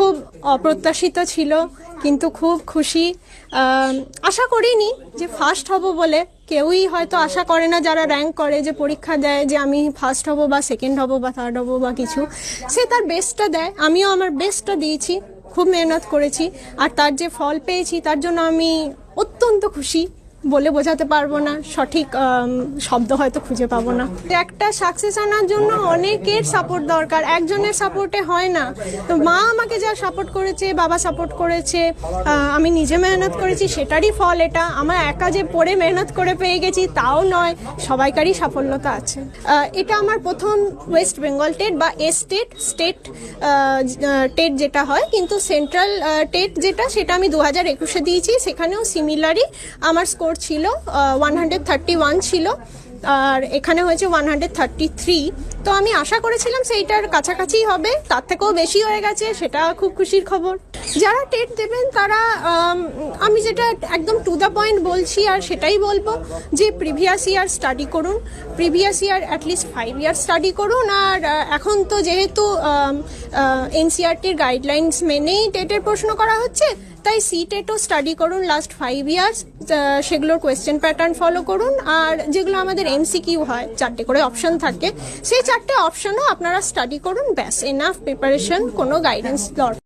খুব অপ্রত্যাশিত ছিল, কিন্তু খুব খুশি। আশা করিনি যে ফার্স্ট হব বলে। কেউই হয়তো আশা করে না যারা র্যাঙ্ক করে যে পরীক্ষা দেয় যে আমি ফার্স্ট হব বা সেকেন্ড হব বা থার্ড হব বা কিছু। সে তার বেস্টটা দেয়। আমিও আমার বেস্টটা দিয়েছি, খুব মেহনত করেছি। আর তার যে ফল পেয়েছি, তার জন্য আমি অত্যন্ত খুশি। বলে বোঝাতে পারব না, সঠিক শব্দ হয়তো খুঁজে পাবো না। একটা সাকসেস আনার জন্য অনেকের সাপোর্ট দরকার, একজনের সাপোর্টে হয় না। তো মা আমাকে যা সাপোর্ট করেছে, বাবা সাপোর্ট করেছে আমি নিজে মেহনত করেছি, সেটারই ফল এটা। আমার একা যে পড়ে মেহনত করে পেয়ে গেছি, তাও নয়, সবাইকারই সাফল্যতা আছে। এটা আমার প্রথম ওয়েস্ট বেঙ্গল টেট বা এস টেট স্টেট টেট যেটা হয়, কিন্তু সেন্ট্রাল টেট যেটা, সেটা আমি দু হাজার একুশে দিয়েছি, সেখানেও সিমিলারই আমার স্কোর ছিল ওয়ান হান্ড্রেড থার্টি ওয়ান ছিল। আর এখানে হয়েছে ওয়ান হান্ড্রেড থার্টি থ্রি তো আমি আশা করেছিলাম সেইটার কাছাকাছি হবে, তার থেকেও বেশি হয়ে গেছে, সেটা খুব খুশির খবর। যারা টেট দেবেন, তারা, আমি যেটা একদম টু দ্য পয়েন্ট বলছি, আর সেটাই বলব যে প্রিভিয়াস ইয়ার স্টাডি করুন। Previous year at least five year study করুন, আর এখন তো যেহেতু এনসিআরটির গাইডলাইন্স মেনেই টেটের প্রশ্ন করা হচ্ছে, তাই সি টেটও স্টাডি করুন লাস্ট ফাইভ ইয়ার্স সেগুলোর কোয়েশ্চেন প্যাটার্ন ফলো করুন, আর যেগুলো আমাদের এমসিকিউ হয়, চারটে করে অপশন থাকে। সেই চারটে অপশনও আপনারা স্টাডি করুন, ব্যাস এনাফ প্রিপারেশন কোনো গাইডেন্স দরকার